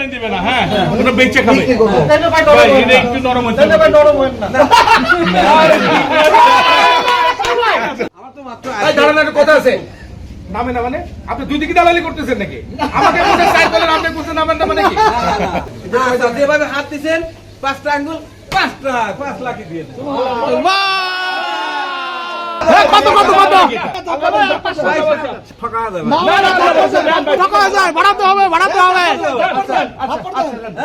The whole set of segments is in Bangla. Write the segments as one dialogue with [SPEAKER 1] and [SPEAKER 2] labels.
[SPEAKER 1] কুরবানি দিবে না হ্যাঁ? ওটা বেচে খাবে। এটা একটু নরম হচ্ছে
[SPEAKER 2] এই দাঁড়ান একটা কথা আছে। নামে না মানে আপনি দুই দিকে দালালি করতেছেন নাকি? আমাকে আপনি নামেন না মানে কি?
[SPEAKER 3] আচ্ছা, যেভাবে হাত দিচ্ছেন পাঁচটা আঙ্গুল পাঁচটা পাঁচ লাখই দিয়ে দেন।
[SPEAKER 4] কত কত কত
[SPEAKER 3] ঠকা
[SPEAKER 4] যায় বাড়াতে হবে বাড়াতে হবে।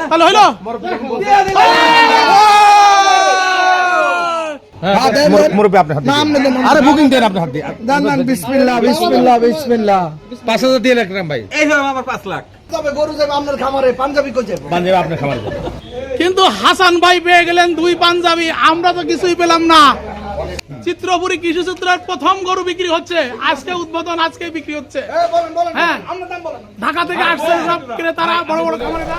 [SPEAKER 4] তাহলে হইল?
[SPEAKER 2] মুরব্বী আপনি হাত দিয়ে আরে বুকিং দেন আপনি হাত দিয়ে।
[SPEAKER 5] দান দান বিসমিল্লাহ বিসমিল্লাহ বিসমিল্লাহ।
[SPEAKER 2] পাঁচ হাজার দিয়ে রাখলাম ভাই।
[SPEAKER 3] এই আমার পাঁচ লাখ।
[SPEAKER 5] তবে গরু যাবে আপনার খামারে পাঞ্জাবি কই যাবে?
[SPEAKER 2] পাঞ্জাবে আপনি খাবার
[SPEAKER 4] কিন্তু হাসান ভাই পেয়ে গেলেন দুই পাঞ্জাবি আমরা তো কিছুই পেলাম না। চিত্রপুরী কৃষি চিত্রের প্রথম গরু বিক্রি হচ্ছে। আজকে উদ্বোধন আজকে বিক্রি হচ্ছে।
[SPEAKER 5] বলেন বলেন।
[SPEAKER 4] হ্যাঁ। ঢাকা থেকে আসছে সব ক্রেতারা বড় বড় খামারেরা।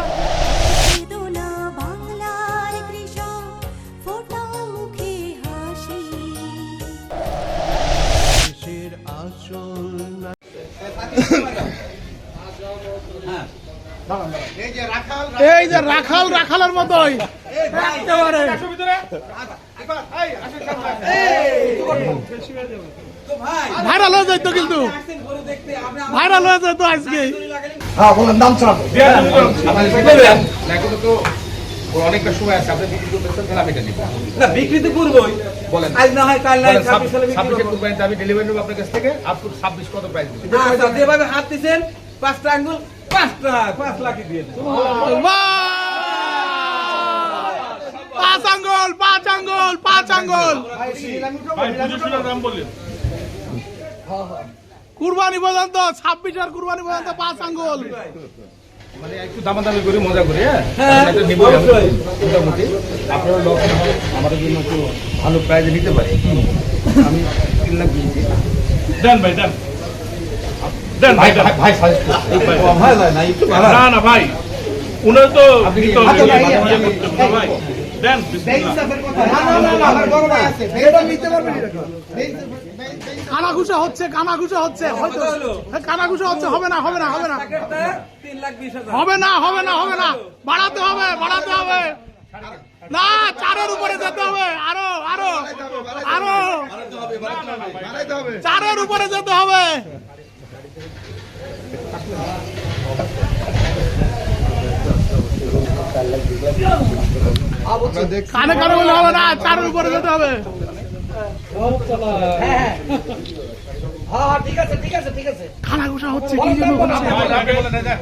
[SPEAKER 6] বেদনা বাংলার কৃষক ফোটা মুখে হাসি।
[SPEAKER 4] এই যে রাখাল রাখালের মতোই। একেবারে। ভাইরাল হয়ে যাইতো কিন্তু। ভাইরাল হয়ে যেত আজকে।
[SPEAKER 5] হ্যাঁ বলেন দাম ছাড়
[SPEAKER 2] এখন তো ওর অনেকটা সময় আছে। আপনি বিক্রি করতেছেন তাহলে আমি এটা নিব।
[SPEAKER 3] না বিক্রি তো করবোই।
[SPEAKER 2] বলেন।
[SPEAKER 3] আজ না হয় কাল না হয়
[SPEAKER 2] বলেন,
[SPEAKER 3] ছাব্বিশ সালে বিক্রি
[SPEAKER 2] ছাব্বিশে
[SPEAKER 3] করব।
[SPEAKER 2] কুরবানিতে আমি ডেলিভারি নেব আপনার কাছ থেকে। আপ টু ছাব্বিশ কত প্রাইস দিবেন?
[SPEAKER 3] আচ্ছা, যেভাবে হাত দিচ্ছেন পাঁচটা আঙ্গুল পাঁচটা পাঁচ লাখই দিয়ে দেন।
[SPEAKER 4] পাঁচ আঙ্গুল পাঁচ আঙ্গল পাঁচ আঙ্গল
[SPEAKER 1] ভাই
[SPEAKER 4] কুরবানি পর্যন্ত ছাব্বিশের কুরবানি পর্যন্ত পাঁচ আঙ্গুল
[SPEAKER 2] মানে একটু দামাদামি করে মজা করি হ্যাঁ?
[SPEAKER 3] হ্যাঁ,
[SPEAKER 2] আমরা একটা নিবো
[SPEAKER 3] অবশ্যই।
[SPEAKER 2] মোটামুটি। আপনারা লোক আমাদের জন্য একটু ভালো প্রাইজে নিতে পারি। আমি তিন লাখ দিয়েছি।
[SPEAKER 1] দেন ভাই দেন। দেন
[SPEAKER 2] ভাই
[SPEAKER 1] ভাই
[SPEAKER 2] ভাই ভাই
[SPEAKER 3] না।
[SPEAKER 1] না ভাই। উনার তো
[SPEAKER 2] হাতে
[SPEAKER 1] ইয়ে
[SPEAKER 2] ভাই,
[SPEAKER 1] দেন
[SPEAKER 4] কানাঘুষা হচ্ছে কানাঘুষা হচ্ছে। হয়তো হ্যাঁ, কানাঘুষা হচ্ছে হবে না হবে না হবে না।
[SPEAKER 3] লাখ।
[SPEAKER 4] হবে না হবে না হবে না। বাড়াতে হবে বাড়াতে হবে। না চারের উপরে যেতে হবে। আরও আরও আরও। চারের উপরে যেতে হবে। কানে কানে বলে হবে না চারের উপরে যেতে হবে।
[SPEAKER 5] হ্যাঁ ঠিক আছে ঠিক আছে ঠিক আছে।
[SPEAKER 4] কানাঘুষা হচ্ছে কি যেন হচ্ছে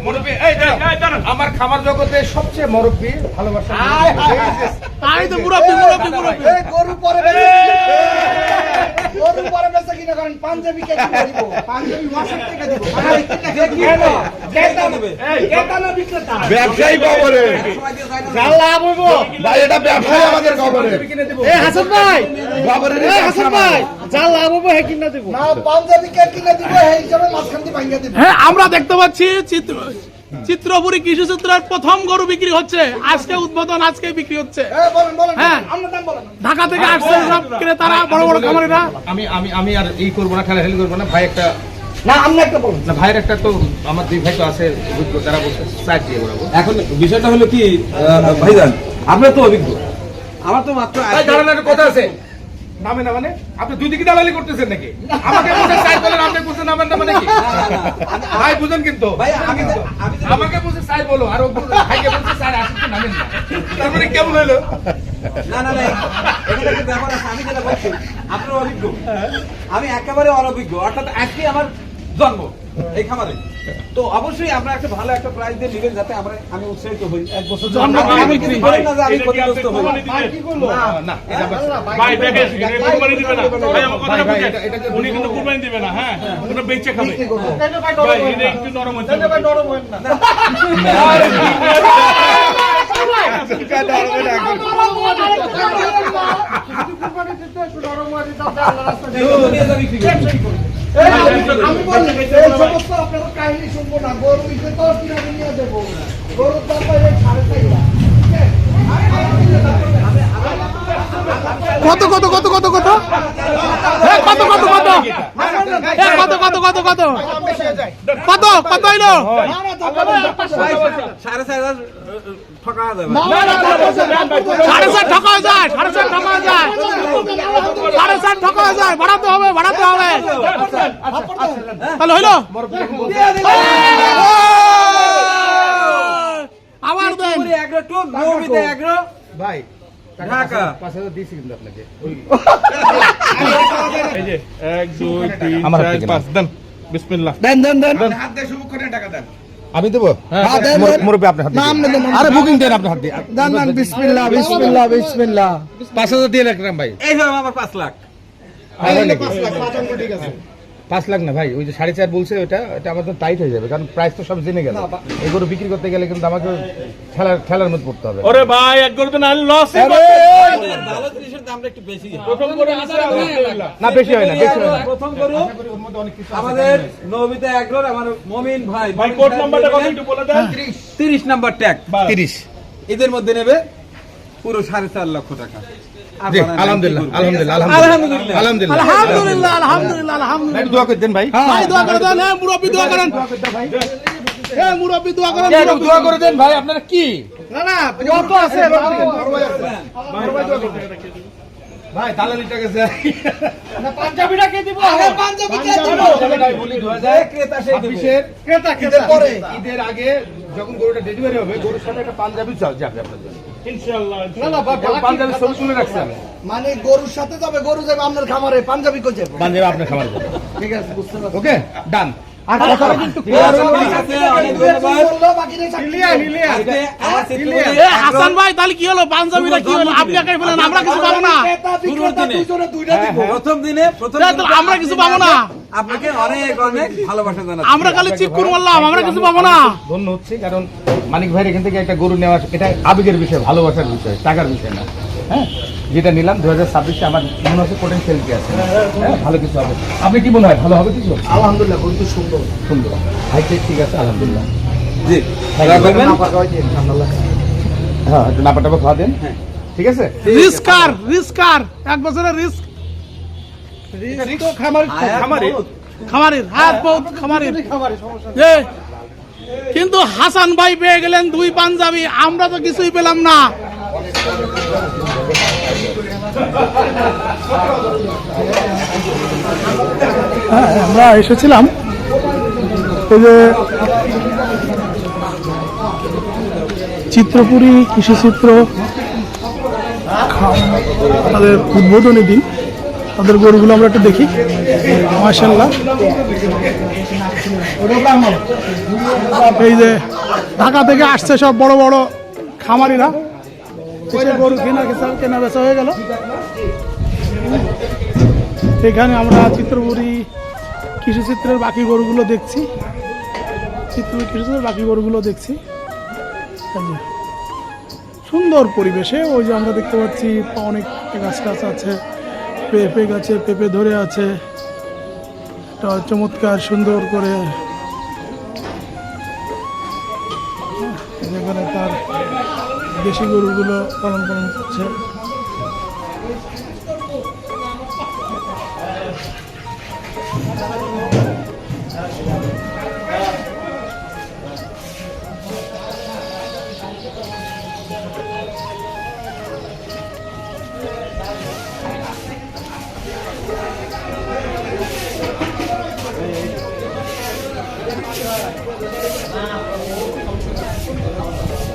[SPEAKER 2] মুরব্বী, এই দাঁড়ান, এই দাঁড়ান। আমার খামার জগতে সবচেয়ে মুরব্বী ভালোবাসা
[SPEAKER 4] তাই তো মুরব্বী মুরব্বী মুরব্বী।
[SPEAKER 5] এই গরু পরে গরু পরে বেচা কিনা করেন পাঞ্জাবি কে দিব পাঞ্জাবি থেকে দিব আরে কে কিনে কেতা নেবে কেতা না বিক্রেতা
[SPEAKER 7] ব্যবসায়ী খবরে।
[SPEAKER 3] সবাই দিয়ে যায় না।
[SPEAKER 4] যা লাভ হইবো।
[SPEAKER 7] ভাই এটা ব্যবসায়ী আমাদের খবরে।
[SPEAKER 4] এ হাসান ভাই!
[SPEAKER 7] খবরের
[SPEAKER 4] এ হাসান ভাই! যা লাভ হইবো হে কিনা দেবো।
[SPEAKER 5] না পাঞ্জাবি কে কিনে দিব এই হিসাবে মাঝখান দিয়ে ভাঙিয়ে দিব।
[SPEAKER 4] হ্যাঁ আমরা দেখতে পাচ্ছি চিত্র চিত্রপুরী কৃষি চিত্রের প্রথম গরু বিক্রি হচ্ছে। আজকে উদ্বোধন আজকে বিক্রি হচ্ছে।
[SPEAKER 5] হ্যাঁ বলেন বলেন
[SPEAKER 4] হ্যাঁ।
[SPEAKER 5] আপনার দাম বলেন।
[SPEAKER 4] ঢাকা থেকে আসছে সব ক্রেতারা বড় বড় খামারিরা।
[SPEAKER 2] আমি আমি আমি আর এই করব না খেলাখেলি করব না। ভাই একটা
[SPEAKER 5] না আপনি একটা বলুন।
[SPEAKER 2] না ভাইয়ের একটা তো আমার দুই ভাই তো আছে অভিজ্ঞ তারা বলছে সাইড দিয়ে বলাবো।
[SPEAKER 3] এখন বিষয়টা হলো কি ভাইজান তো অভিজ্ঞ। আমার তো মাত্র
[SPEAKER 2] একটা কথা আছে। নামে না মানে? আপনি দুই দিকে দালালি করতেছেন নাকি? আমাকে বলতে চাই বলেন আপনি নামেন না মানে কি ভাই বুঝেন কিন্তু।
[SPEAKER 3] ভাই আমি যে- আমি যে-
[SPEAKER 2] আমাকে বলছে চাই বলো আর বলছে- ভাইকে বলছে চাই আসতে নামেন না তারপরে কেমন হলো?
[SPEAKER 3] না না না এখানে একটা ব্যাপার আছে আমি যেটা বলছি আপনার অভিজ্ঞ। আমি একেবারে অনভিজ্ঞ অর্থাৎ আজকে আমার জন্ম এই খামারে। তো অবশ্যই আপনারা একটা ভালো একটা প্রাইস দিয়ে নেবেন যাতে আমরা আমি উৎসাহিত হই। এক বছর
[SPEAKER 4] জন্ম
[SPEAKER 3] আমি কিছু বলি না যে আমি ক্ষতিগ্রস্ত হই।
[SPEAKER 2] না না
[SPEAKER 1] ভাই দেখেন এটা কুরবানি দিবে না। ভাই আমার কথা
[SPEAKER 2] ভাই, ভাই, যে
[SPEAKER 1] উনি কিন্তু কুরবানি দিবে না হ্যাঁ? ওটা বেচে খাবে। ভাই এটা একটু নরম হচ্ছে
[SPEAKER 5] নরম হয় না।
[SPEAKER 3] নিয়ে যা বিক্রি করুন।
[SPEAKER 5] এই আমি- আমি বলি, শুনব না গরু নিয়ে দেবো গরুর
[SPEAKER 4] কত কত কত কত? কত কত কত কত? কত কত কত কত? কত কত হইল?
[SPEAKER 3] সাড়ে চার
[SPEAKER 4] যায়, সাড়ে চার ঠকা যায়। সাড়ে চার ঠকা যায়, বাড়াতে হবে বাড়াতে হবে। তাহলে হইল? আবার দেন।
[SPEAKER 2] ভাই
[SPEAKER 3] ঢাকা।
[SPEAKER 2] পাঁচ হাজার দিয়েছি কিন্তু আপনাকে।
[SPEAKER 1] এই যে এক দুই তিন চার পাঁচ দেন বিসমিল্লাহ।
[SPEAKER 5] দেন দেন দেন।
[SPEAKER 2] হাত দিয়ে শুভ করে টাকা দেন। আমি দেবো?
[SPEAKER 5] হ্যাঁ, দেন।
[SPEAKER 2] মুরব্বী আপনার হাত আরে বুকিং দেন আপনার হাত
[SPEAKER 5] দেন দেন বিসমিল্লাহ বিসমিল্লাহ বিসমিল্লাহ।
[SPEAKER 2] পাঁচ হাজার দিয়ে রাখলাম ভাই।
[SPEAKER 3] এই আমার পাঁচ লাখ।
[SPEAKER 2] হবে নাকি? পাঁচ লাখ না ভাই ওই যে সাড়ে চার বলছে ওটা এটা আমাদের টাইট হয়ে যাবে কারণ প্রাইস তো সব জেনে গেল। এগুলো বিক্রি করতে গেলে কিন্তু আমাকে খেলার খেলার মধ্যে পড়তে হবে।
[SPEAKER 1] ওরে ভাই এক গরুতে না লস
[SPEAKER 3] ভালো জিনিসের দামটা একটু বেশি
[SPEAKER 1] প্রথম
[SPEAKER 2] না বেশি হয় না বেশি হয় না
[SPEAKER 3] প্রথম গরু আমাদের নবিতা আমার মমিন ভাই।
[SPEAKER 1] ভাই কোড নাম্বারটা কত একটু বলে দেন।
[SPEAKER 3] তিরিশ। Number tag.
[SPEAKER 1] বাস।
[SPEAKER 2] তিরিশ।
[SPEAKER 3] এদের মধ্যে নেবে। পুরো সাড়ে চার লক্ষ টাকা। আর
[SPEAKER 2] জি
[SPEAKER 3] বানায়
[SPEAKER 2] আলহামদুলিল্লাহ আলহামদুলিল্লাহ
[SPEAKER 3] আলহামদুলিল্লাহ।
[SPEAKER 2] আলহামদুলিল্লাহ।
[SPEAKER 4] আলহামদুলিল্লাহ আলহামদুলিল্লাহ আলহামদুলিল্লাহ।
[SPEAKER 2] দোয়া করে দেন ভাই।
[SPEAKER 4] ভাই দোয়া করে দেন। হ্যাঁ মুরব্বী দোয়া করেন। হ্যাঁ মুরব্বী দোয়া করেন
[SPEAKER 2] দোয়া করে দেন ভাই আপনারা কি?
[SPEAKER 5] না না কত আছে
[SPEAKER 2] ভাই দালালি টাকা আছে
[SPEAKER 5] পাঞ্জাবিটা কে দিব? আগে পাঞ্জাবি কে দিব?
[SPEAKER 2] ভাই বলি দু হাজার
[SPEAKER 3] ক্রেতা সেই দেবে।
[SPEAKER 5] ক্রেতা
[SPEAKER 2] ঈদের
[SPEAKER 5] ক্রেতা।
[SPEAKER 2] পরে ঈদের আগে যখন গরুটা ডেলিভারি হবে গরুর সাথে একটা পাঞ্জাবি চাল যাবে আপনার জন্য
[SPEAKER 1] ইনশাআল্লাহ
[SPEAKER 5] না না বাবা
[SPEAKER 2] ছবি তুলে রাখছি আমি।
[SPEAKER 5] মানে গরুর সাথে যাবে গরু যাবে আপনার খামারে পাঞ্জাবি কো যাবে?
[SPEAKER 2] পাঞ্জাবি আপনার খামারে যাবে।
[SPEAKER 5] ঠিক আছে বুঝতে পারছি।
[SPEAKER 2] ওকে ডান
[SPEAKER 5] আর কিন্তু
[SPEAKER 3] আমার চিত্রকূটে
[SPEAKER 4] এ হাসান ভাই তাহলে কি হলো? পাঞ্জাবিটা কি হলো? আপনি একাই বলেন আমরা কিছু পাবো না।
[SPEAKER 3] প্রথম দিনে প্রথম
[SPEAKER 4] আমরা কিছু পাবো না।
[SPEAKER 3] আপনাকে অনেক অনেক ভালোবাসা জানাচ্ছি।
[SPEAKER 4] আমরা খালি চিকুর বললাম আমরা কিছু পাবো না।
[SPEAKER 2] ধন্য হচ্ছে কারণ মানিক ভাইয়ের এখান থেকে একটা গরু নেওয়া এটা আবেগের বিষয় ভালোবাসার বিষয় টাকার বিষয় না। হ্যাঁ? যেটা নিলাম দু হাজার ছাব্বিশে আমার মনে হচ্ছে পোটেন্সিয়াল কি আছে। হ্যাঁ ভালো কিছু হবে। আপনি কি মনে হয় ভালো হবে কিছু?
[SPEAKER 5] আলহামদুলিল্লাহ তো সুন্দর।
[SPEAKER 2] সুন্দর। হাইটেক ঠিক আছে আলহামদুলিল্লাহ।
[SPEAKER 3] জি
[SPEAKER 2] হ্যাঁ একটু নাপা টাপা খাওয়া দেন। ঠিক আছে?
[SPEAKER 4] রিস্কার রিস্কার। এক বছরের রিস্ক।
[SPEAKER 2] খামারি খামারি।
[SPEAKER 4] খামারির হাত বহুত খামারির। কিন্তু হাসান ভাই পেয়ে গেলেন দুই পাঞ্জাবি। আমরা তো কিছুই পেলাম না। হ্যাঁ, আমরা এসেছিলাম। এই যে চিত্রপুরী কৃষিচিত্র তাদের উদ্বোধনী দিন। তাদের গরুগুলো আমরা একটু দেখি। মার্শাল্লাহ এই যে ঢাকা থেকে আসছে সব বড় বড় খামারিরা। গরু কেনা হয়ে গেল। এখানে আমরা চিত্রপুরী কৃষিচিত্রের বাকি গরুগুলো দেখছি। চিত্রপুরী কৃষিচিত্রের বাকি গরুগুলো দেখছি। সুন্দর পরিবেশে ওই যে আমরা দেখতে পাচ্ছি, অনেক গাছ টাছ আছে, পেঁপে গাছে পেঁপে ধরে আছে। একটা চমৎকার সুন্দর করে দেশি গরুগুলো পালন পালন করছে তো হচ্ছে।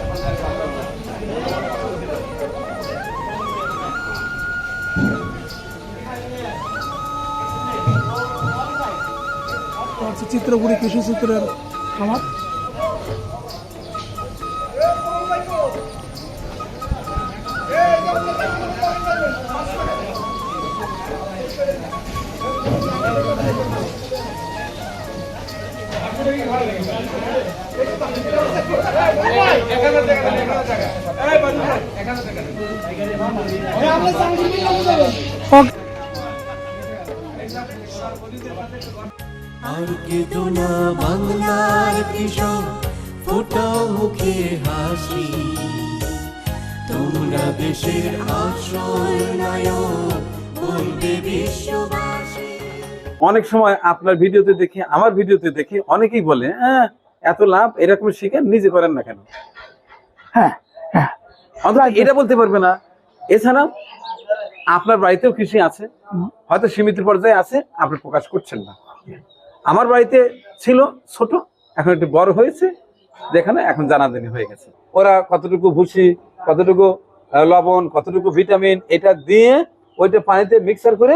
[SPEAKER 4] চিত্রপুরী কৃষি চিত্রের খামার। ওকে
[SPEAKER 6] আর কেঁদো না বাংলার কৃষক ফোটাও মুখে হাসি। তোমরা দেশের আশ্রয় নায়ক বলবে বিশ্ববাসী।
[SPEAKER 3] অনেক সময় আপনার ভিডিওতে দেখি আমার ভিডিওতে দেখি অনেকেই বলে হ্যাঁ এত লাভ এরকম শিখেন নিজে করেন না কেন?
[SPEAKER 4] হ্যাঁ হ্যাঁ।
[SPEAKER 3] এটা বলতে পারবে না। এছাড়াও আপনার বাড়িতেও কৃষি আছে হয়তো সীমিত পর্যায়ে আছে আপনি প্রকাশ করছেন না। আমার বাড়িতে ছিল ছোট এখন একটু বড় হয়েছে যেখানে এখন জানাজানি হয়ে গেছে। ওরা কতটুকু ভুসি কতটুকু লবণ কতটুকু ভিটামিন এটা দিয়ে ওইটা পানিতে মিক্সার করে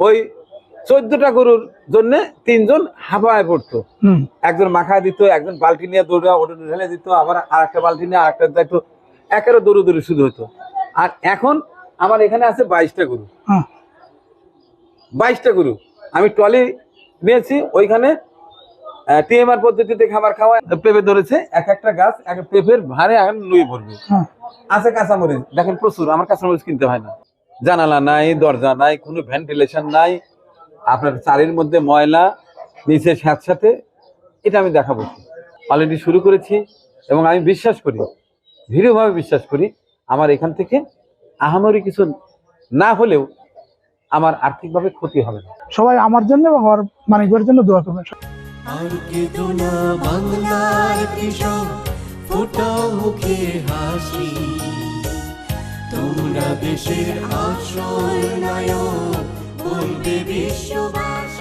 [SPEAKER 3] ওই চোদ্দটা গরুর জন্য তিনজন হাফায় পড়তো। একজন মাখায় দিত একজন বালতি নিয়ে দৌড়া ওটা ঢেলে দিত আবার আর একটা বালতি নিয়ে আর একটা যাইতো একেরও দৌড়ে দৌড়ে শুরু হতো। আর এখন আমার এখানে আছে বাইশটা গরু। বাইশটা গরু। আমি ট্রলি নিয়েছি ওইখানে টিএমআর পদ্ধতিতে খাবার খাওয়া পেঁপে ধরেছে এক একটা গাছ এক পেঁপের ভারে এখন নুয়ে পড়বে। আছে কাঁচামরিচ দেখেন প্রচুর আমার কাঁচামরিচ কিনতে হয় না। জানালা নাই দরজা নাই কোনো ভেন্টিলেশন নাই আপনার চারির মধ্যে ময়লা নিচে স্যাঁতস্যাঁতে এটা আমি দেখাবো। অলরেডি শুরু করেছি এবং আমি বিশ্বাস করি দৃঢ়ভাবে বিশ্বাস করি আমার এখান থেকে আহামরি কিছু না হলেও আমার আর্থিকভাবে ক্ষতি হবে না।
[SPEAKER 4] সবাই আমার জন্য এবং আমার মানিক জন্য দোয়া করবেন।
[SPEAKER 6] আর কেঁদো না বাংলার কৃষক ফোটাও মুখে হাসি। তোমরা দেশের আশ্রয় নায়ক বলবে বিশ্ববাসী।